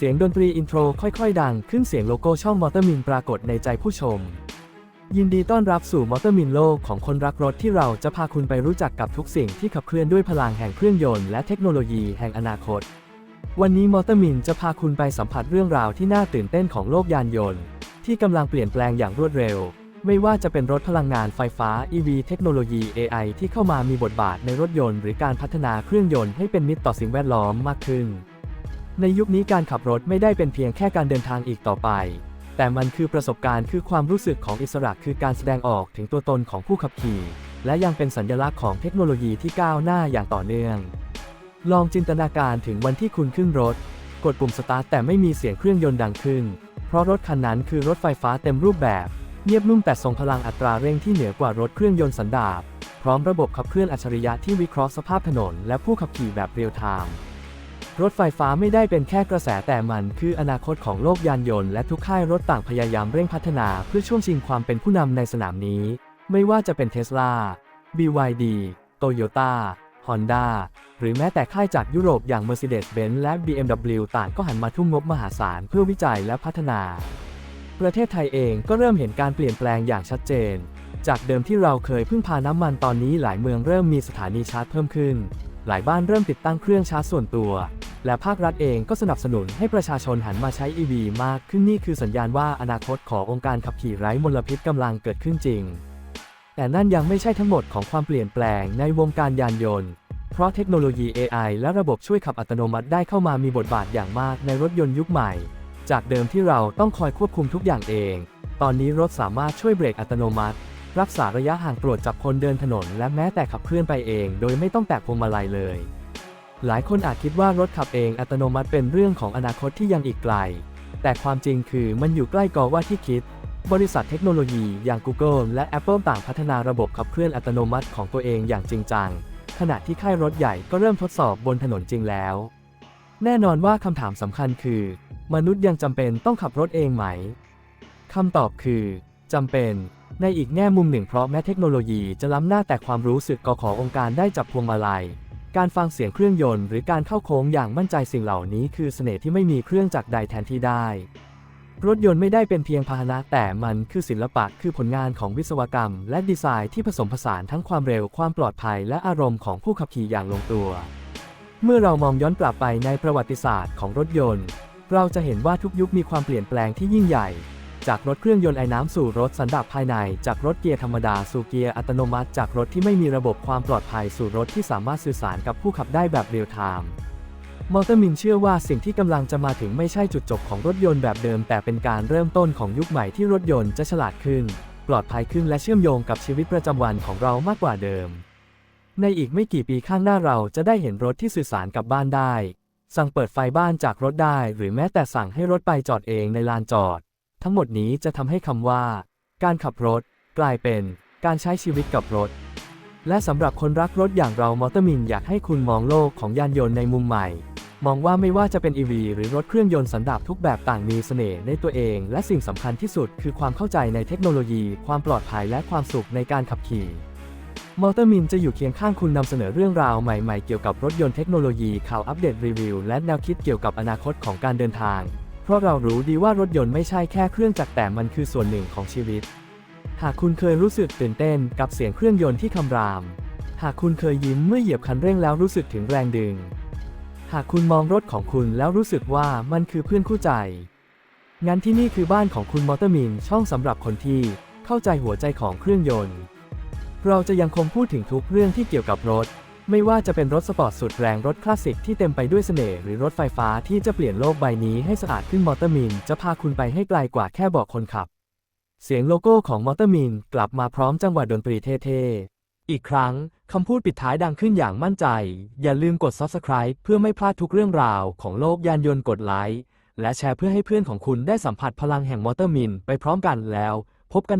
เสียงดนตรีอินโทรค่อยๆ ดังขึ้นเสียงโลโก้ช่องมอเตอร์มินปรากฏในใจผู้ชม ยินดีต้อนรับสู่มอเตอร์มินโลกของคนรักรถที่เราจะพาคุณไปรู้จักกับทุกสิ่งที่ขับเคลื่อนด้วยพลังแห่งเครื่องยนต์และเทคโนโลยีแห่งอนาคต วันนี้มอเตอร์มินจะพาคุณไปสัมผัสเรื่องราวที่น่าตื่นเต้นของโลกยานยนต์ ที่กำลังเปลี่ยนแปลงอย่างรวดเร็ว ไม่ว่าจะเป็นรถพลังงานไฟฟ้า EV เทคโนโลยี AI ที่เข้ามามีบทบาทในรถยนต์ หรือการพัฒนาเครื่องยนต์ให้เป็นมิตรต่อสิ่งแวดล้อมมากขึ้น ในยุคนี้การขับรถไม่ได้เป็นเพียงแค่การเดินทางอีกต่อไป แต่มันคือประสบการณ์คือความรู้สึกของอิสระคือการแสดงออกถึงตัวตนของผู้ขับขี่ และยังเป็นสัญลักษณ์ของเทคโนโลยีที่ก้าวหน้าอย่างต่อเนื่อง ลองจินตนาการถึงวันที่คุณขึ้นรถ กดปุ่มสตาร์ทแต่ไม่มีเสียงเครื่องยนต์ดังขึ้น เพราะรถคันนั้นคือรถไฟฟ้าเต็มรูปแบบ เงียบนุ่มแต่ทรงพลังอัตราเร่งที่เหนือกว่ารถเครื่องยนต์สันดาปพร้อมระบบขับเคลื่อนอัจฉริยะที่วิเคราะห์สภาพถนนและผู้ขับขี่แบบเรียลไทม์ รถไฟฟ้าไม่ได้เป็นแค่กระแสแต่มันคืออนาคตของโลกยานยนต์และทุกค่ายรถต่างพยายามเร่งพัฒนาเพื่อช่วงชิงความเป็นผู้นำในสนามนี้ ไม่ว่าจะเป็น Tesla BYD Toyota Honda หรือแม้แต่ค่ายจากยุโรปอย่าง Mercedes-Benz และ BMW ต่างก็หันมาทุ่มงบมหาศาลเพื่อวิจัยและพัฒนา ประเทศไทยเองก็เริ่มเห็นการเปลี่ยนแปลงอย่างชัดเจน จากเดิมที่เราเคยพึ่งพาน้ำมันตอนนี้หลายเมืองเริ่มมีสถานีชาร์จเพิ่มขึ้น หลายบ้านเริ่มติดตั้งเครื่องชาร์จส่วนตัว และภาครัฐเองก็สนับสนุนให้ประชาชนหันมาใช้ EV มากขึ้นนี่คือสัญญาณว่าอนาคตขององค์การขับขี่ไร้มลพิษกำลังเกิดขึ้นจริง แต่นั่นยังไม่ใช่ทั้งหมดของความเปลี่ยนแปลงในวงการยานยนต์ เพราะเทคโนโลยี AI และระบบช่วยขับอัตโนมัติได้เข้ามามีบทบาทอย่างมากในรถยนต์ยุคใหม่ จากเดิมที่เราต้องคอยควบคุมทุกอย่างเอง ตอนนี้รถสามารถช่วยเบรกอัตโนมัติ รักษาระยะห่างตรวจจับคนเดินถนน และแม้แต่ขับเคลื่อนไปเอง โดยไม่ต้องแตะพวงมาลัยเลย หลายคนอาจคิดว่ารถขับเองอัตโนมัติเป็นเรื่องของอนาคตที่ยังอีกไกล แต่ความจริงคือมันอยู่ใกล้กว่าที่คิด บริษัทเทคโนโลยีอย่าง Google และ Apple ต่างพัฒนาระบบขับเคลื่อนอัตโนมัติของตัวเองอย่างจริงจัง ขณะที่ค่ายรถใหญ่ก็เริ่มทดสอบบนถนนจริงแล้ว แน่นอนว่าคำถามสำคัญคือ มนุษย์ยังจำเป็นต้องขับรถเองไหมคำตอบคือจำเป็น ในอีกแง่มุมหนึ่งเพราะแม้เทคโนโลยีจะล้ำหน้าแต่ความรู้สึกก็ขององค์การได้จับพวงมาลัย การฟังเสียงเครื่องยนต์หรือการเข้าโค้งอย่างมั่นใจสิ่งเหล่านี้คือเสน่ห์ที่ไม่มีเครื่องจักรใดแทนที่ได้ รถยนต์ไม่ได้เป็นเพียงพาหนะแต่มันคือศิลปะคือผลงานของวิศวกรรม และดีไซน์ที่ผสมผสานทั้งความเร็วความปลอดภัย และอารมณ์ของผู้ขับขี่อย่างลงตัว เมื่อเรามองย้อนกลับไปในประวัติศาสตร์ของรถยนต์ เราจะเห็นว่าทุกยุคมีความเปลี่ยนแปลงที่ยิ่งใหญ่ จากรถเครื่องยนต์ไอ้น้ำสู่รถสันดาปภายใน จากรถเกียร์ธรรมดาสู่เกียร์อัตโนมัติ จากรถที่ไม่มีระบบความปลอดภัยสู่รถที่สามารถสื่อสารกับผู้ขับได้แบบเรียลไทม์มอเตอร์มินเชื่อว่าสิ่งที่กำลังจะมาถึงไม่ใช่จุดจบของรถยนต์แบบเดิม แต่เป็นการเริ่มต้นของยุคใหม่ที่รถยนต์จะฉลาดขึ้น ปลอดภัยขึ้นและเชื่อมโยงกับชีวิตประจำวันของเรามากกว่าเดิม ในอีกไม่กี่ปีข้างหน้าเราจะได้เห็นรถที่สื่อสารกับบ้านได้ สั่งเปิดไฟบ้านจากรถได้ หรือแม้แต่สั่งให้รถไปจอดเองในลานจอด ทั้งหมดนี้จะทำให้คำว่า การขับรถ กลายเป็น การใช้ชีวิตกับรถ และสำหรับคนรักรถอย่างเรามอเตอร์มินอยากให้คุณมองโลกของยานยนต์ในมุมใหม่ มองว่าไม่ว่าจะเป็น EV หรือรถเครื่องยนต์สันดาปทุกแบบต่างมีเสน่ห์ในตัวเอง และสิ่งสำคัญที่สุดคือความเข้าใจในเทคโนโลยี ความปลอดภัยและความสุขในการขับขี่มอเตอร์มินจะอยู่เคียงข้างคุณนำเสนอเรื่องราวใหม่ๆ เกี่ยวกับรถยนต์เทคโนโลยีข่าวอัปเดตรีวิว และแนวคิดเกี่ยวกับอนาคตของการเดินทาง เพราะเรารู้ดีว่ารถยนต์ไม่ใช่แค่เครื่องจักรแต่มันคือส่วนหนึ่งของชีวิต หากคุณเคยรู้สึกตื่นเต้นกับเสียงเครื่องยนต์ที่คำราม หากคุณเคยยิ้มเมื่อเหยียบคันเร่งแล้วรู้สึกถึงแรงดึง หากคุณมองรถของคุณแล้วรู้สึกว่ามันคือเพื่อนคู่ใจ งั้นที่นี่คือบ้านของคุณมอเตอร์มินช่องสำหรับคนที่เข้าใจหัวใจของเครื่องยนต์ เราจะยังคงพูดถึงทุกเรื่องที่เกี่ยวกับรถ ไม่ว่าจะเป็นรถสปอร์ตสุดแรงรถคลาสสิกที่เต็มไปด้วยเสน่ห์หรือรถไฟฟ้าที่จะเปลี่ยนโลกใบนี้ให้สะอาดขึ้นมอเตอร์มินจะพาคุณไปให้ไกลกว่าแค่บอกคนขับ เสียงโลโก้ของมอเตอร์มินกลับมาพร้อมจังหวะดนตรีเท่ๆ อีกครั้งคำพูดปิดท้ายดังขึ้นอย่างมั่นใจ อย่าลืมกด Subscribe เพื่อไม่พลาดทุกเรื่องราวของโลกยานยนต์กดไลค์และแชร์เพื่อให้เพื่อนของคุณได้สัมผัสพลังแห่งมอเตอร์มินไปพร้อมกันแล้ว พบกัน